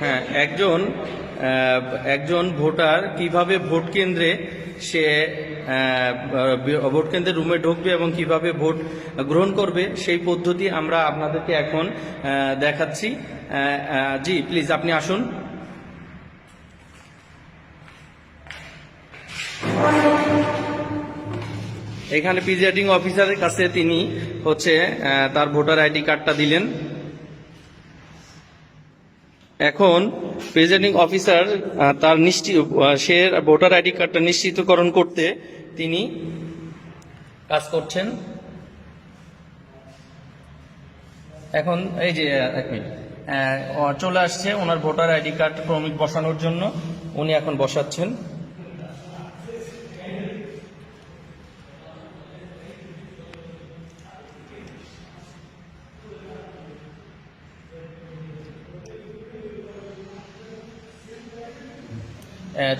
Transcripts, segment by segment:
হ্যাঁ একজন একজন ভোটার কীভাবে ভোট কেন্দ্রে সে ভোট কেন্দ্রের রুমে ঢুকবে এবং কীভাবে ভোট গ্রহণ করবে, সেই পদ্ধতি আমরা আপনাদেরকে এখন দেখাচ্ছি। জি, প্লিজ, আপনি আসুন। এখানে প্রিজাইডিং অফিসারের কাছে তিনি হচ্ছে তার ভোটার আইডি কার্ডটা দিলেন। এখন প্রেজেন্টিং অফিসার তার নিশ্চিত সে ভোটার আইডি কার্ডটা নিশ্চিতকরণ করতে তিনি কাজ করছেন। এখন এই যে এক মিনিট। চলে আসছে ওনার ভোটার আইডি কার্ড ক্রমিক বসানোর জন্য। উনি এখন বসাচ্ছেন।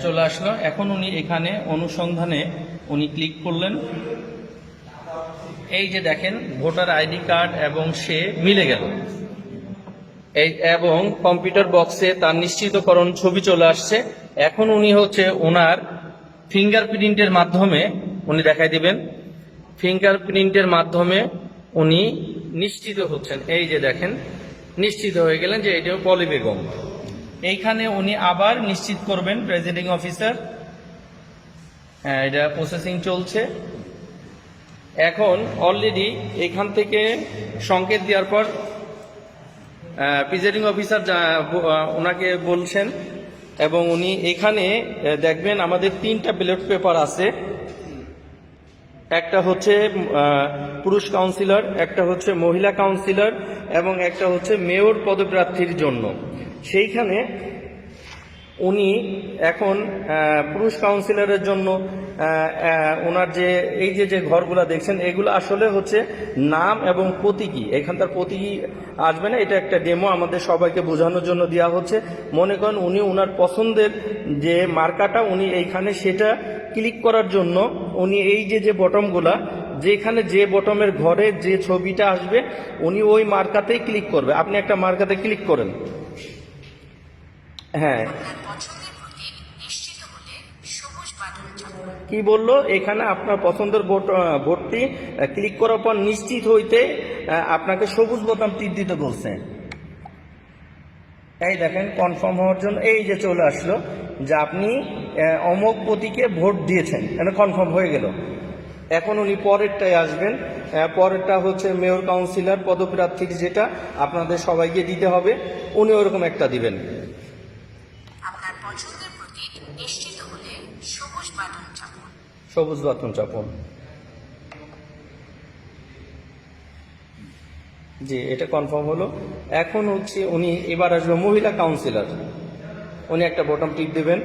চলে আসলো। এখন উনি এখানে অনুসন্ধানে উনি ক্লিক করলেন। এই যে দেখেন, ভোটার আইডি কার্ড এবং সে মিলে গেল। এই এবং কম্পিউটার বক্সে তার নিশ্চিতকরণ ছবি চলে আসছে। এখন উনি হচ্ছে ওনার ফিঙ্গারপ্রিন্টের মাধ্যমে উনি দেখাই দিবেন। ফিঙ্গারপ্রিন্টের মাধ্যমে উনি নিশ্চিত হচ্ছেন। এই যে দেখেন, নিশ্চিত হয়ে গেলেন যে এটাও পলি বেগম। এইখানে উনি আবার নিশ্চিত করবেন প্রেসিডিং অফিসার হ্যাঁ এটা প্রসেসিং চলছে। এখন অলরেডি এখান থেকে সংকেত দেওয়ার পর প্রিজাইডিং অফিসার ওনাকে বলছেন, এবং উনি এখানে দেখবেন আমাদের তিনটা ব্যালট পেপার আছে। একটা হচ্ছে পুরুষ কাউন্সিলর একটা হচ্ছে মহিলা কাউন্সিলর এবং একটা হচ্ছে মেয়র পদপ্রার্থীর জন্য। সেইখানে উনি এখন পুরুষ কাউন্সিলরের জন্য ওনার যে, এই যে যে ঘরগুলো দেখছেন, এগুলো আসলে হচ্ছে নাম এবং প্রতীকী। এখানকার প্রতীকী আসবে না, এটা একটা ডেমো আমাদের সবাইকে বোঝানোর জন্য দেওয়া হচ্ছে। মনে করেন উনি ওনার পছন্দের যে মার্কাটা, উনি এইখানে সেটা ক্লিক করার জন্য উনি এই যে যে বটমগুলা যেখানে যে বটমের ঘরে যে ছবিটা আসবে, উনি ওই মার্কাতেই ক্লিক করবে। আপনি একটা মার্কাতে ক্লিক করেন হ্যাঁ আপনার পছন্দের প্রতীক নিশ্চিত হলে সবুজ বাটন চাপুন কি বলল? এখানে আপনার পছন্দের ভোট ভোটটি ক্লিক করার পর নিশ্চিত হইতে আপনাকে সবুজ বোতাম টিপ দিতে বলছে। এই দেখেন কনফার্ম হওয়ার জন্য এই যে চলে আসলো যে আপনি অমক প্রতীকে ভোট দিয়েছেন। এটা কনফার্ম হয়ে গেল। এখন উনি পরেরটায় আসবেন। পরেরটা হচ্ছে মেয়র কাউন্সিলর পদপ্রার্থীর যেটা আপনাদের সবাইকে দিতে হবে, উনি ওরকম একটা দিবেন আপনার পছন্দের প্রতীক নিশ্চিত হলে সবুজ বাথরুম চাপন। জি এটা কনফার্ম হলো। এখন হচ্ছে উনি এবার আসবে মহিলা কাউন্সিলর উনি একটা বটম টিপ দেবেন।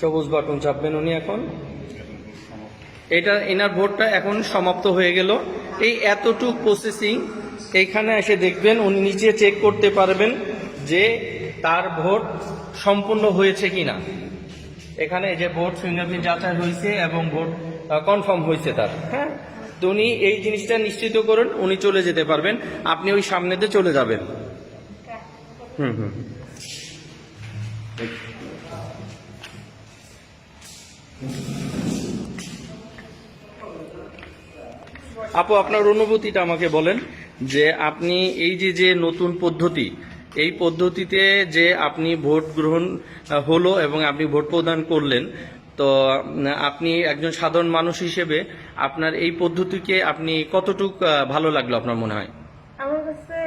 সবুজ বাটন চাপবেন উনি এখন। এটা এনার ভোটটা এখন সমাপ্ত হয়ে গেল। এই এতটুক প্রসেসিং এইখানে এসে দেখবেন উনি নিচে চেক করতে পারবেন যে তার ভোট সম্পূর্ণ হয়েছে কি না এখানে যে ভোট ফিঙ্গারপ্রিন্ট যাচাই হয়েছে এবং ভোট কনফার্ম হয়েছে তার হ্যাঁ? তো উনি এই জিনিসটা নিশ্চিত করুন, উনি চলে যেতে পারবেন। আপনি ওই সামনেতে চলে যাবেন। হুম হুম। আপু, আপনার অনুভূতিটা আমাকে বলেন যে আপনি এই যে যে নতুন পদ্ধতি এই পদ্ধতিতে যে আপনি ভোট গ্রহণ হলো এবং আপনি ভোট প্রদান করলেন, তো আপনি একজন সাধারণ মানুষ হিসেবে আপনার এই পদ্ধতিকে আপনি কতটুক ভালো লাগল আপনার মনে হয়? আমার কাছে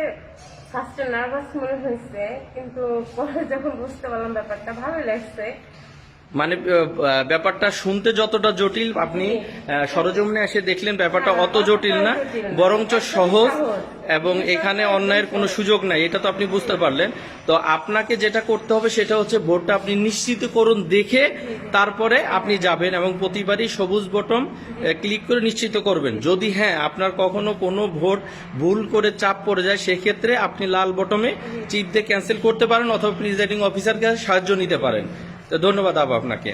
ফার্স্টে নার্ভাস মনে হয়েছে, কিন্তু পরে যখন বুঝতে পারলাম ব্যাপারটা ভালো লাগছে মানে ব্যাপারটা শুনতে যতটা জটিল আপনি সরজমিনে এসে দেখলেন ব্যাপারটা অত জটিল না বরঞ্চ সহজ এবং এখানে অন্যায়ের কোনো সুযোগ নাই এটা তো আপনি বুঝতে পারলেন। তো আপনাকে যেটা করতে হবে সেটা হচ্ছে ভোটটা আপনি নিশ্চিত করুন দেখে তারপরে আপনি যাবেন এবং প্রতিবারই সবুজ বটম ক্লিক করে নিশ্চিত করবেন। যদি হ্যাঁ আপনার কখনো কোনো ভোট ভুল করে চাপ পড়ে যায় সেক্ষেত্রে আপনি লাল বটমে চিপ দিয়ে ক্যান্সেল করতে পারেন অথবা প্রিজাইডিং অফিসারকে সাহায্য নিতে পারেন। তো ধন্যবাদ আবু আপনাকে।